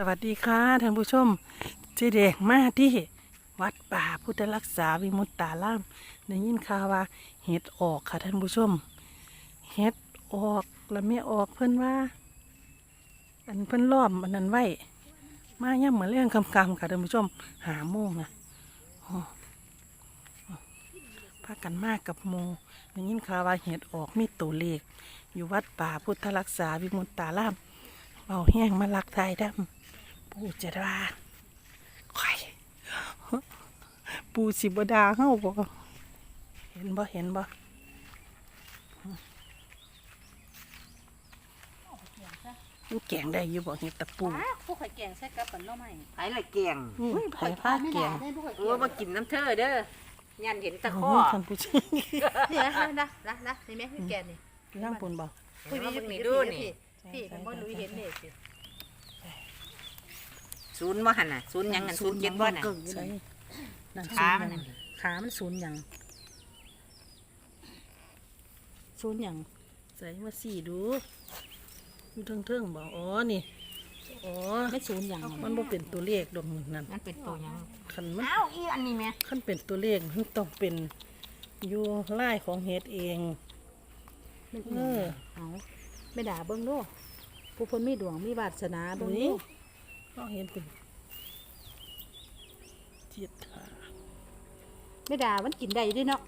สวัสดีค่ะท่านผู้ชมเจเด็กมาที่วัดป่าพุทธรักษาวิมุตตารามได้ยินข่าวว่าเห็ดออกค่ะท่านผู้ชมเห็ดออกแล้วไม่ออกเพิ่อนว่า อันเพิ่อนล้อมอันนั้นไว้มาย่ำเหมือนเรื่องคำกำค่ะท่านผู้ชมหาโมงนะอ๋ออ๋อพากันมากกับโมได้ยินข่าวว่าเห็ดออกมีตัวเลขอยู่วัดป่าพุทธรักษาวิมุตตาราม เบาแห้งมาลักทายดำปูจะว่าไข่ปูสิบดาเฮาบ่เห็นบ่เห็นบ่มันแกงได้อยู่บ่เห็ดตะปูอ้าผู้ข่อยแกงใส่กับปันน้อไม้ไผละแกงนี่ไผผ้าแกงได้ผู้ข่อยเออมากินน้ำเธอเด้อยันเห็นตะโอ้ข้อท่านผู้ชมเนี่ยนะนะนะนะนี่แม่คือแกงนี่ย่างปูนบ่คุยมาพี่เบิ่งพี่นี่ดูนี่ พี่ผมบ่รู้เห็นนี่สิศูนย์บ่หันน่ะศูนย์หยังกันศูนย์เจ็ดบ่น่ะใช่นั่นขาศูมันนย์น่ะขามันศูนย์หยังศูนย์หยังใส่มาสี่ดูอยู่เทิงๆบ่อ๋อนี่อ๋อไม่ศูนย์หยังมันบ่เป็นตัวเลขดอกนั่นมันเป็นตัวหยังคันมัน อ้าวอีอันนี้แม่ขั้นเป็นตัวเลขมันต้องเป็นอยู่ไล่ของเฮ็ดเองมันเออเอา ไม่ด่าเบิ่งดูผู้เพิ่นมีดวงมีวาสนาเบิ่งนี่ดูเราเห็นเป็นเจ็ดขาไม่ด่ามันกินได้อยู่เดิเนาะ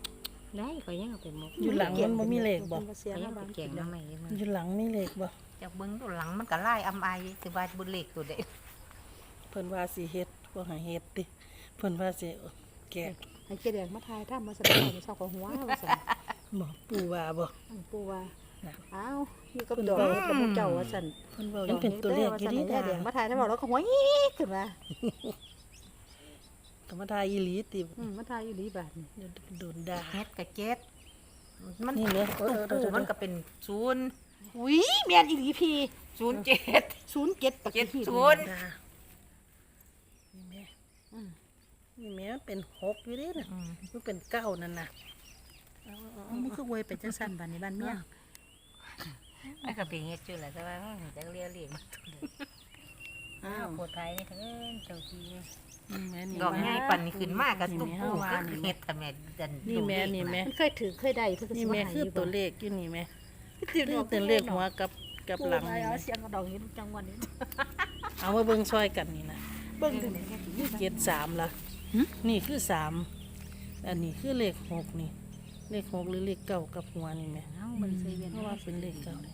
ได้ก็ยังเอาไปหมกอยู่หลังมันบ่มีเลขบ่พิ่นเสียก็ยัแล้งวไปบางแกงน้ำใหม่มันอยู่หลังมีเลขบ่จากเบิ่งตัวหลังมันก็ไล่อำไอสิว่าบุญเล็กตัวเด็กเพิ่นว่าสิเฮ็ดบ่ให้เฮ็ดติเพิ่นว่าสิแกะให้เกดแดงมาทายถ้ามาสบายมาเศร้ากับหัวว่าซั่นบ่ปู่ว่าบ่อันปู่ว่าน่ะ อ้าวอยู่กับเพิ่นดอกเว้ากับหมู่เจ้าว่าซั่นเพิ่นเว้ายังเป็นตัวเลขอยู่ดีดาดาแดงมาทายถ้าบอกแล้วก็หัวยีกขึ้นมาธรรมดาอีหลีติอืมมาทายอยู่ดีบาดนี่เดี๋ยวโดนด่าเฮ็ดกับเจ็ดมันนี่เลยเอตู้อเออเออปูมันก็เป็นศูนย์อุ้ยแม่นอีหลีพี่ศูนย์เจ็ดศูนย์เจ็ดปะเจ็ดขี้ศูนย์ด่านี่แม่อืมนี่แม่เป็นหกอยู่เดิน่ะอืมมันเป็นเก้านั่นน่ะเอามันคืออวยไปจังซั่นบาดนี้บ้านเมีย มันก็เป็นเฮ็ดจุแหละแต่ว่ามันจะเรียกเรียกมาถูกเลยอ้าอ้าววโคตรไทยนี่เถินเจ้าทีนี่แม่นี่ดอกแม่ใหญ่ปันนี่ขึ้นมากกับนี่ตุ๊กแม่ปูว่าก็นี่เฮ็ดทำแม่ดันนี่แม่นี่แม่มันเคยถือเคยได้เพิ่นก็สินี่มาแม่ให้คืออยู่ตัวเลขอยู่นี่แม่คือตัวเลขหัวกับกับหลังปูนี่เอาแม่เสียงกระดองนี้จังหวันนี้เอามาเบิ่งซอยกันนี่นะเบิ่งดูนี่นี่เจ็ดสามละนี่คือสามอันนี้คือเลขหกนี่ เลขหกหรือเลขเก้ากับหัวนี่แม่เอ้ามันใส่เวียนเพราะว่าเป็นเลขเก้าเลย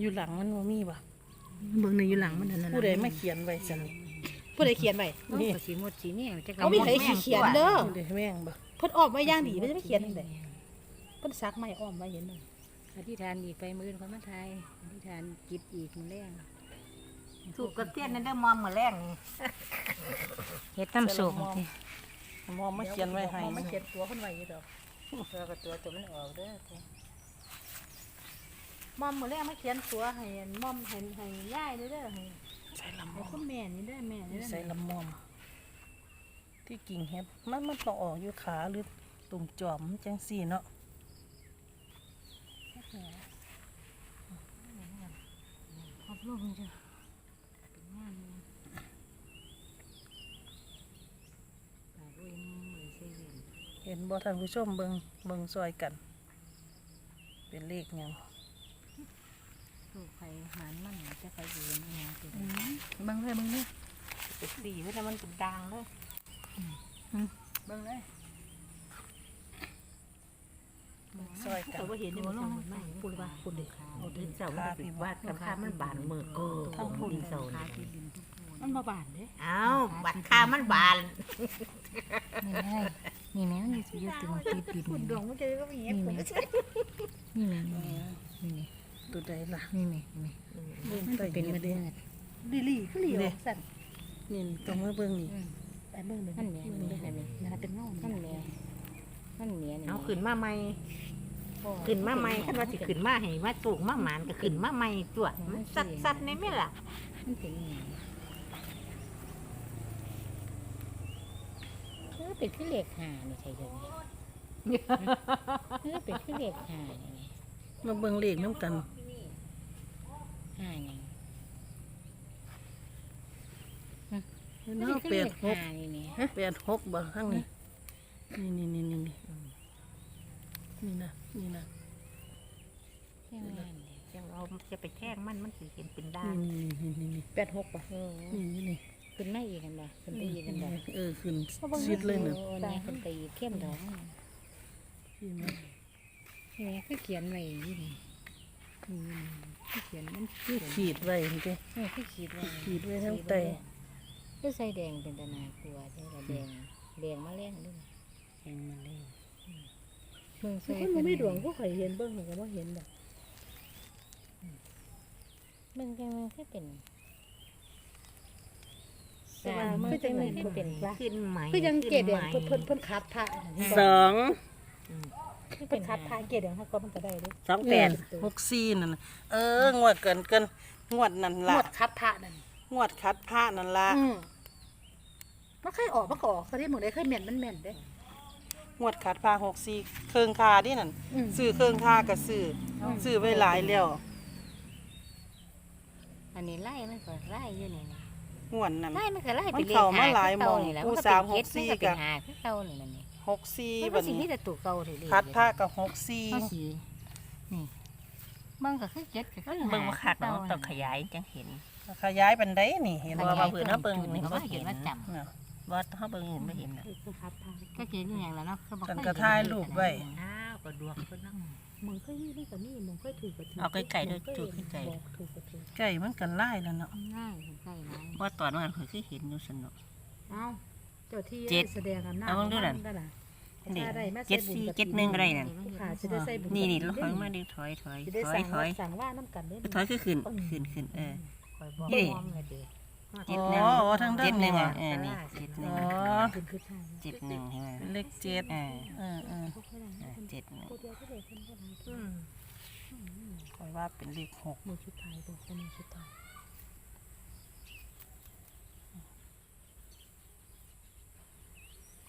อยู่หลังมันว่ามีป่ะเบิ่งในอยู่หลังมันนั่นน่ะผู้ใดมาเขียนไว้สันผู้ใดเขียนไว้นี่สีหมดสีนี่จะเอามีใครขี้เขียนเด้อผู้ใดแม่งบ่เพิ่นออกมาอย่างดีไม่ได้ไปเขียนจังไดเพิ่นซักไม้อ้อมไว้เห็นบ่อธิษฐานอีกไปมือคนมาไทยอธิษฐานจิตอีกมือแรงถูกกระเทียนนั่นเด้อมอมมื้อแรงนี่เฮ็ดน้ำสุกมอมมอมมาเขียนไว้ให้ มันเขียนตัวเพิ่นไว้อยู่ดอก ตัวกับตัวตัวมันออกเด้อมอมมื้อแรกมาเขียนตัวให้มอมให้ให้ยายเด้อเด้อให้ใส่ลำมให้อมคุณแม่นี่เด้อแม่นี่เด้อใส่ลำมอม ที่กิ่งเห็ดมันมันต้องออกอยู่ขาหรือตุ่มจอมจังสี่เนาะขอบลูกจ้ะ เห็นบ่ท่านผู้ชมเบิงเบิงซอยกัน เป็นเลขหยังลูกใครหานมันจะไปอยู่ยังไงตัวเบิ่งเลยเบิ่งเลยเป็นสีไว้แล้วมันเป็นด่างเลยเบิ่งเลยซอยกันแต่ว่าเห็นนี่มันทำไม่ปุริว่าคุณเด้อเอาดินเสามันเป็นวาดกันค่ามันบานมือเออทั้งพุ่นดินเสาขานี่ที่ดินทุกคนมันมาบานเด้เอ้าบัดค่ามันบานนี่แม่ นี่แม่นี่สิอยู่ตึงติดดินคุณดวงมันจะก็มีเงี้ยผมนี่แม่นี่แม่ตัวใดล่ะนี่แม่นี่เบิ่งมันไปเป็นเห็มืนดเด้มืดลิลี่คือหลีสั่นนี่ต้องมาเบิ่งนี่ไปเบิ่งเด้อนั่นแม่นี่แม่นะเป็นเงานั่นแม่นั่นแม่นี่เอาขึ้นมาใหม่ขึ้นมาใหม่คันว่าสิขึ้นมาให้มาสูงมาหมานก็ขึ้นมาใหม่ตัวมันสัดสัดในแม่ล่ะมันเป็นยังไง เออเป็นขึ้นเลขห้านี่ใช่ไหมเออเป็นขึ้นเลขห้านี่มาเบิ่งเลขน้ำกันห้ายังเห็นนี่เนาะคือแปเลดขหกห้านี่นี่แปดหกบ่ข้างนี้นี่นี่นี่นี่นี่นี่นะนี่นะใช่ไหมนี่จังเราจะไปแท่งมันมันสิเห็นเป็นด้านนี่นี่นี่นี่แปดหกป่ะโอ้นี่นี่นี่ ขึ้นมาอีกกันบ่ขึ้นไปอีกกันบ่เออขึ้นชิดเลยเนาะโอ้นี่ขึ้นไปอีกเข้มดอกพี่นะนี่คือเขียนไว้อยู่นี่อืมคือเขียนมันคือขีดไว้เห็นไหมนี่คือขีดไว้ขีดไว้ทั้งไตคือใส่แดงเป็นตะนากลัวใช่ละแดงแดงมาแรงด้วยเห็นมันเลยมึงคืใส่อคนบ่มีดวงก็เคยเห็นเบิ่งเหมือนกันว่าเห็นแบบมึงจังมันคือเป็น แต่ว่ามึงคือจัจังงมัได๋นคือเป็นพระขึ้นไหมคือยังเกขึ้ดนแดไหงมเพิ่นเพิ่นเพิ่นคัดพระสองคือเพิ่เป็นนคัดพระเกดแดงถ้าก็มันก็ได้เด้สองแปดหกสี่นั่นน่ะเอองวดเกินเกินงวดนั่นงละวดคัดพระนั่นงวดคัดผ้านั่นละอืมมันเคยออกมันก็ออกเขาได้หมดเลยเคยแม่นมันแม่นเด้งวดคัดผ้าหกสี่เครื่องคาดินั่นอืมซื้อเครื่องคากับซื้อซื้อไว้หลายแล้วอันนี้ไล่มันก็ไล่อยู่นี่นะ งวดนั่นไล่มันก็ไล่มัเป็นนเลขเข้ามาหาหลายคือเก่าหม้องนี่แหละผู้มันก็สามเป็นเจ็ดหกสี่มันก็เป็นกะหาคือเก่านี่มันนี่หกสี่มันบัก็ดสิมีนี้แต่ตัวเก่าเถอะคัดผ้ากับหกสี่เขาสีนี่มันก็คือเจ็ดก็คือเบิ่งหาว่าคักคือเนาะเก่าต้องขยายจังเห็น ขยายเป็นได้นี่เห็นเพราะว่าว่าเพิ่นเฮาเบิ่งจุดนี่เขาบ่ก็เห็เห็นนว่าจน่ะบ่เฮาเบิ่งนี่บ่เห็นน่ะคือคัดพระำก็เขียนอยู่อย่างแล้วเนาะเขาบอกกันกระถ่ายรูปไว้ อ้าวก็ดวงเพิ่นเนาะมึงเคยมีมันก็มีมึงเคยถูกก็ถูกเอาใกล้ๆด้วยถูกใกล้ๆบอกถูกก็ถูกไก่มันกันไล่แล้วเนาะง่ายใกล้ไหมว่าตอนนั้นข่อยคือเห็นอยู่สนุก เอ้าเจ้าที่เจ็ดแสดงอำนาจเอาเบิ่งดูนั่นนั่นน่ะนี่ถ้าได้มาเจ็ดใบุญสี่กับเจ็ดหนึ่งก็ได้นั่นผู้ขาจะได้ใส่บุญนี่นี่กับเราบุญถอยมาดิถอยถอยจะได้ถอสั่ยงถอยสั่งว่าน้ำกันได้ถอยคือขึ้นขึ้นขึ้นเออคอยบอกนี่พร้อม เลยเด็กเจ็อ๋ดหนึ่งออ๋อทั้งด้าเจ็นดหนึ่นี่งว่ะอะเออนี่เจ็ดหนึ่งอ๋อเป็นคือทางเจ็ดหนึ่งใช่ไหมเป็นเลขเจ็ดอ่าเออเอออ่าเจ็ดหนึ่งตัวเดียวก็เลยคนก็ได้อืมคอยว่าเป็นเลขหกมือชุดไทยบอกว่ามือชุดไทย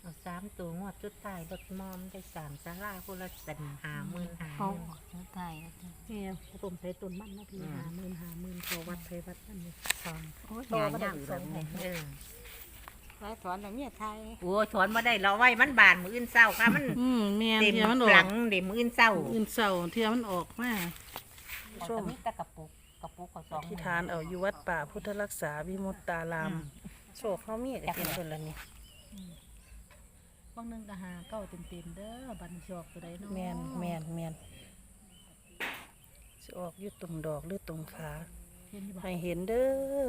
เอา สามตัวงวดจุดท้ายรถมอมได้สามสาราคนละสันหาหมื่นหาหเขามื่นเขาตายแล้วจ้ะเนี่ยผสมใส่ต้นมันนะพี่หาหมื่นหาหมื่นพอวัดไทยวัดนั่นนี่สองโอ้ยงานยากแบบนี้เออไล่สอนแต่เมียไทยโอ้ยถอนมาได้เราไว้มันบานมืออื่นเศร้าค่ะมันอืมแม่นเต็มเทียมันอหอลักงเต็มมืออื่นเศร้าอื่นเสาเทียมันออกมาชมมีแตะกระปุกกระปุกเขาสองที่ทานเอาอยู่วัดป่าพุทธรักษาวิมุตตารามโชคเขามีก็เห็นเพิ่นละนี่ บางนึงก็หาเก้าเต็มเต็มๆเด้อบันชอกตัวใดเนาะแมนแมนแมนสิออกอยู่ตรงดอกหรือตรงขาเห็นอยู่บ่ให้เห็นเด้อ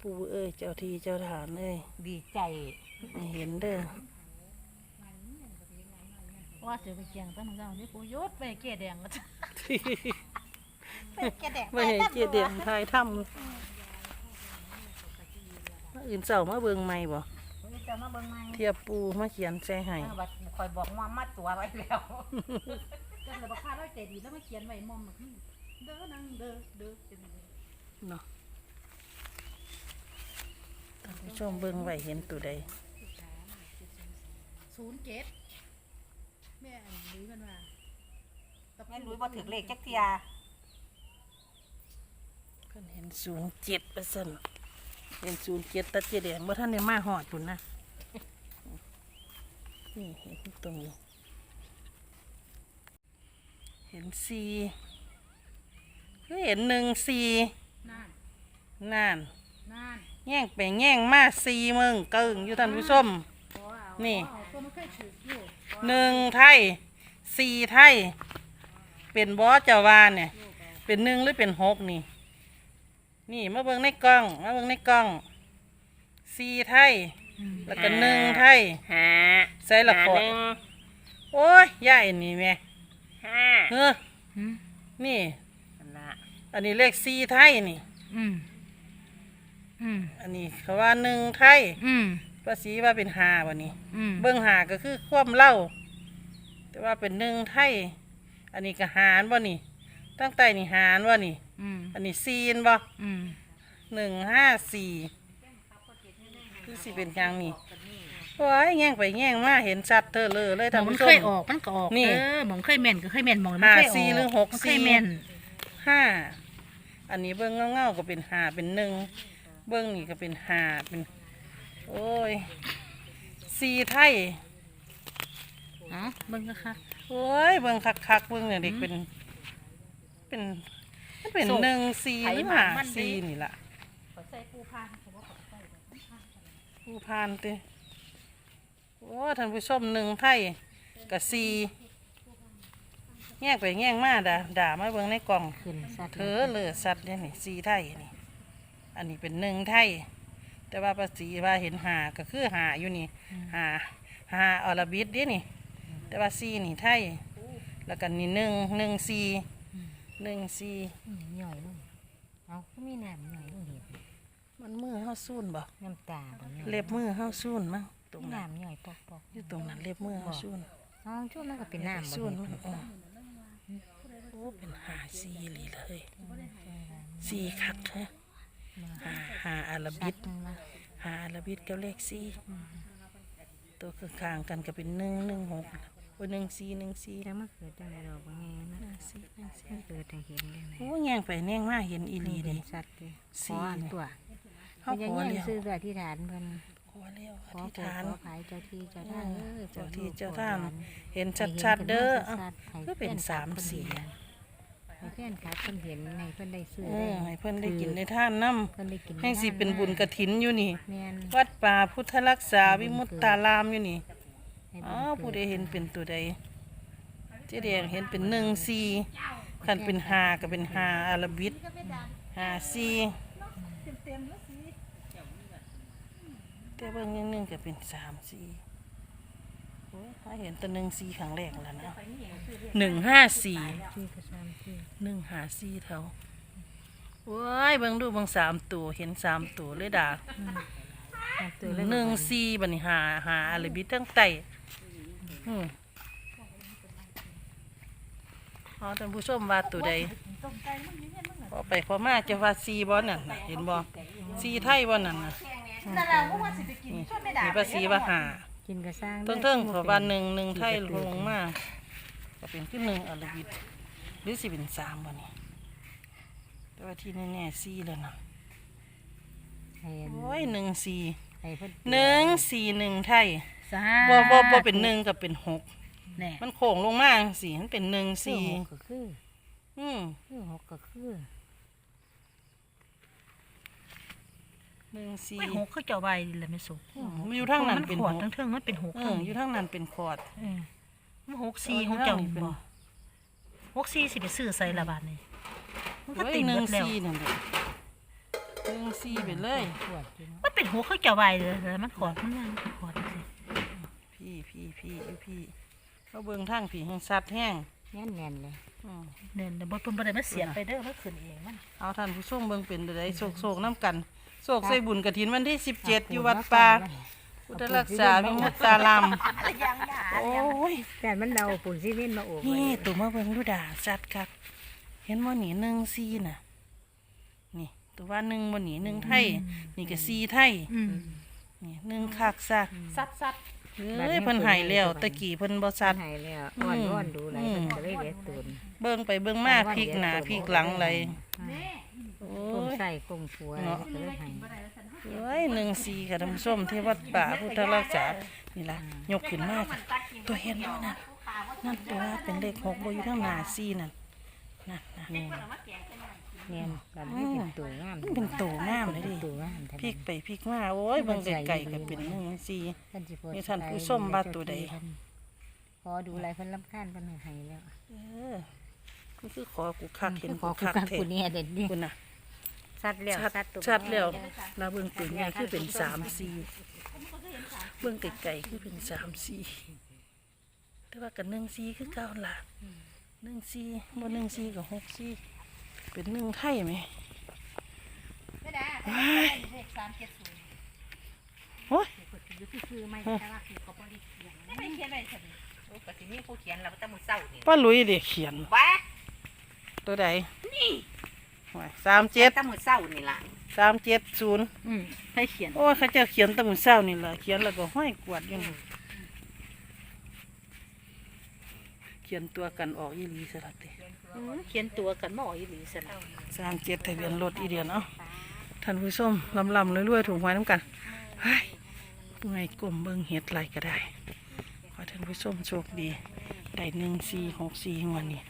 ปู่เอ้ยเจ้าที่เจ้าฐานเอ้ยดีใจให้เห็นเด้อว่าเสียไปเกียงตั้งเจ้านี่ปูยศไปเกดแดงก็จะแกแดกไม่ให้เจเดียงทายถ้ำมาอื่นเสามาเบิงไม่บ่ จะมาเบิ่งไหมเทียบปูมาเขียนใจให้เออบัดคอยบอกว่ามัดตัวไว้แล้วก็เลยบอกข้าร้อยใจดีแล้วมาเขียนไว้มอมแบบนี้เด้อนังเด้อเด้อเป็นไงเนาะท่านผู้ชมเบิงไว้เห็นตัวใดศูนย์เจ็ดแม่อันนี้มันว่าแม่รู้ว่าถึงเลขจักเทียเพิ่นเห็นศูนย์เจ็ดเปอร์เซ็นต์เห็นศูนย์เจ็ดตัดเจแดงบ่ท่านได้มาหอดปุ่นนะ นี่เห็นตรงนี้ เห็นสีคือเห็นหนึ่งสีนั่นนั่นนั่นแย่งไปแย่งมาสีมึงเกิงอยู่ท่านผู้ชมขอเอานี่ขอเอาตัวมันเคยถืออยู่หนึ่งไทยสี่ไทย เป็นบอสเจาวาเนี่ย เป็นหนึ่งหรือเป็นหกนี่ นี่มาเบิ่งในกล้องมาเบิ่งในกล้องสี่ไทย แล้วก็หนึ่งไทยหาใส่ละขอหนึ่งโอ้ยย่ายนี่แม่ห้าเฮ้อนี่นั่นละอันนี้เลขสี่ไทยนี่ อืมอืมอันนี้เขาว่าหนึ่งไทยอืมภาษีว่าเป็นหาวันนี้ อืมเบิ่งหาก็คือความเล่า แต่ว่าเป็นหนึ่งไทย อันนี้ก็หารบ่นี่ ตั้งแต่นี่หารบ่นี่ อืมอันนี้ซีนบ่อืมหนึ่งห้าสี่ คือสิเป็นกลางนี่โอ้ยแง่งไปแง่งมาเห็นชัดเธอเลยเลยแต่ท่านมันผู้ชเคยมออกมันก็ออกนี่เออมันเคยแม่นก็เคยแม่นมองมันห้าเคยออกสี่หรือหกมันเคสี่ ยแม่นห้าอันนี้เบิ่งเงาๆก็เป็นหาเป็นหนึ่งเบิ้งนี่ก็เป็นหาเป็นโอ้ยสีไทยอ๋อเบิ่งนะคะโอ้ยเบิ้งคักๆเบิ้งเนี่ยเด็กเป็น เป็นมันเป็นหนึ่งสีหรือหาสีนี่ล่ะขอใส่ปูพาน ผมว่าขอใส่ผู้พานเต้โอ้ท่านผู้ชมหนึ่งไทยกับสีแง่งไปแง่งมาด่าด่ามาเบิ้งในกล่องขึ้นสัตว์เธอเลือสัตว์เนี่ยนี่สีไทยนี่ อันนี้เป็นหนึ่งไทย แต่ว่าภาษีว่าเห็นหาก็คือหาอยู่นี่หาหาอรบิดเด้นี่ แต่ว่าสีนี่ไทย แล้วกันนี่หนึ่งหนึ่งสีหนึ่งสี อืมหน่อยลงเอาก็มีน้ำหน่อยลงเห็ด มันมือเฮาซูนบ่น้ำตาบ่นี่ยเล็บมือเฮาซูนมั้งตรงนั้นน้ำหน่อยปอกปอกอยู่ตรงนั้นเล็บมือเฮาซูนอ๋อช่วงนั้นก็เป็นน้ำบ่ซูนเห็มันดออกโอ้เป็นหาสีเลยเลยสีคักแท้หาหาอาราบิบิดดมันมาหาอาราบิดกับเลขสี่ตัวข้างๆกันก็เป็นหนึ่งหนึ่งหกโอ้ยหนึ่งสี่หนึ่งสี่แล้วมันเกิดจังไดดอกบ่แง่หนะนึ่งสี่หนึ่งสี่มันเกิดจังเห็นได้ไหมโอ้ยแง่งไปแง่งมาเห็นอีหลีเห็เดินสัตว์เลยสี่ขออันตัว เขาเขาขจะอแย่งเลี้ยวซื้อด้วยที่ฐานเพิ่นขอเลี้ยวอขอธิษโปรดฐานขอขายเจ้าที่เจ้าทางเด้อเจ้าที่ลูกเจ้าโปรดทางหลนเห็นให้ชัดๆเด้อห็เอ้าชัดๆให้ก็เป็นแฟคลับสามสี่เพิ่นเห็นให้เพื่อนครับเพิ่นเห็นให้เพิ่นได้ซื้อเอได้อให้เพิ่นได้กินได้ท่านน้เพิ่นได้กินำให้สิเป็นบุญกระถินอยู่นี่ แม่นวัดป่าพุทธรักษาวิมุตตารามอยู่นี่ให้บุญอ้าวกิผู้ใดเห็นเป็นตัวใดเจ๊แดงเห็นเป็นหนึ่งสี่ขันเป็นหาก็เป็นหาอาราบิดหาสี่ แต่เบิ่งยังหนึ่งก็เป็นสามสี่โอ้ยถ้าเห็นแตัวหนึ่งสี่ครั้งแรกแล้วนะหนึ่งห้าสี่ที่กระซามที่หนึ่งหาสี่เท่าโอ้ยเบิ่งดูเบิ่งสามตัวเห็นสามตัวเลยด่านับตัวเลยหนึ่งสี่บัดนหาหาอาราบิดตั้งไตอืมเอาท่านผู้ชมว่าตัวใดพอไปพอมาจะว่าซีบอนั่นน่ะเห็นบอซีไทยบอนั่นน่ะ แต่เราก็ว่าสิไปกินช่วยไม่ได้มีภาษีว่าหากินกระซ้างเทิงเทิงๆขอว่าหนึ่งหนึ่งไทยลงมาก็เป็นขึ้นหนึ่งอาราบิดหรือสิเป็นสามบ่นี่แต่ว่าที่แน่ๆซีแล้วนะให้โอ้ยหนึ่งสี่ให้เพิ่นหนึ่งสี่หนึ่งไทยสาบ่บ่บ่เป็นหนึ่งกับเป็นหกแน่มันโค้งลงมาสี่มันเป็นหนึ่งสี่สี่ก็คืออืมคือหกก็คือ หนึ่งสี่ไม่หกเขาเจ้าใบเลยไม่สุกอืมมันอยู่ทางนั้นเป็นขหวดกทั้งเทิงมันเป็นหกเอออยู่ทางนั้นเป็นคอร์ดเออมันหกสี่หกเจ้าเป็นบ่หกสี่สิไปซื้อใส่ละบาทนี่มันก็เฮ้ยติดหหนึ่มงดแล้ว สี่นั่นแหละหนึ่งสี่ไปเลยขวดอยู่เนาะมันเป็นหัวเขาเจ้าใบเลยแต่มันขอดมันยังขอดสิพี่พี่พี่อยู่พี่เขาเบิ่งทางผีแห่งสัตว์แห้งแน่นแน่นๆเลยอืมเนี่ยเดี๋ยวบ่เพิ่นบ่ได้มาเสียบไปเด้อมันขึ้นเองมันเอาท่านผู้ชมเบิ่งเป็นไดโศกโศกน้ำกัน โศกใส่บุญกระถินวันที่สิบเจ็ดอยู่วัดป่าพุทธรักษาวิมุตตารามโอ้ยแต่มันเดาปุ่นซีเมนต์มาโอบไว้นี่ตัวมาเบิ่งดูด่าสัตว์คักเห็นว่าหนีหนึ่งซีน่ะ นี่ตัวว่าหนึ่งบนหนีหนึ่งไทยนี่ก็ซีไทยอืมนี่หนึ่งคักซะซัดซัดเอ้ยเพิ่นใหายแล้วตะกี้เพิ่นบ่สัตว์หายแล้วอ่อนร้อนดูไรอืมเพิ่นก็เลยเด็ดตูนเบิ่งไปเบิ่งมาพลิกหน้าพลิกหลังเลย โอ้คงย ใส่คงผัวอะไรก็เลยใหายเอ้ยหนึ่งซีค่ะท่านผู้ชมที่วัดป่าพุทธรักษานี่ล่ะยกขึ้นมาค่ะตัวเห็นบ่นั่นนั่นตัวว่าเป็นเลขหกบ่อยู่ทางหน้าซีนั่นนั่นนั่นเนี่ยเนี่ยแบบนี้เป็นตัวงามมันเป็นโตงามเลยดิตัวงามแท้พลิกไปพลิกมาโอ้ยเบิ่งไกลๆก็เป็นหนึ่งซีท่านสิโพสต์นี่ท่านผู้ส้มว่าตัวใดขอดูอะไรเพิ่นรำคาญเพิ่นให้ให้แล้วเออมันคือขอกูคักเห็นขกูอคุคักกักแท้กูเนี่ยเด็ดดิคุณน่ะ ชัดแล้วชัดชัดตัวชัดแล้วลาเบิ่งตัวใหญ่คือเป็นสามสี่เบิ่งไกลๆคือเป็นสามสี่แต่ว่ากับหนึ่งสี่คือเก่าล่ะหนึ่งสี่บ่หนึ่งสี่กับหกสี่เป็นหนึ่งไทยไหมไม่ได้เลขสามเจ็ดศูนย์โอ้ยคือไม่ใช่ว่าคือก็บ่ได้เขียนไม่เขียนอะไรสิโอ้ก็สิมีผู้เขียนแล้วแต่มื้อเช้านี่ป้าลุยเด็กเขียนว้าตัวใดนี่ สามเจ็ดแต่มื้อเช้านี่ล่ะสามเจ็ดศูนย์อืมให้เขียนโอ้ยเขาเจะเขียนแตะมือเศร้านี่แหละเขียนแล้วก็ห้อยกวาดอยู่นี่เขียนตัวกันออกอีหลีสลัดเตเขียนตัวกันหมออีหลีสนะสามเจ็ดทะเบียนรถอีเดียนเนาะทท่านผู้ชมลำลำๆรวยๆถูกหวยน้ำกันเฮ้ยไงกลมเบิ่งเห็ดไรก็ได้ขอท่านผู้ชมโชคดีได้หนึ่งสี่หกสี่งวันนี้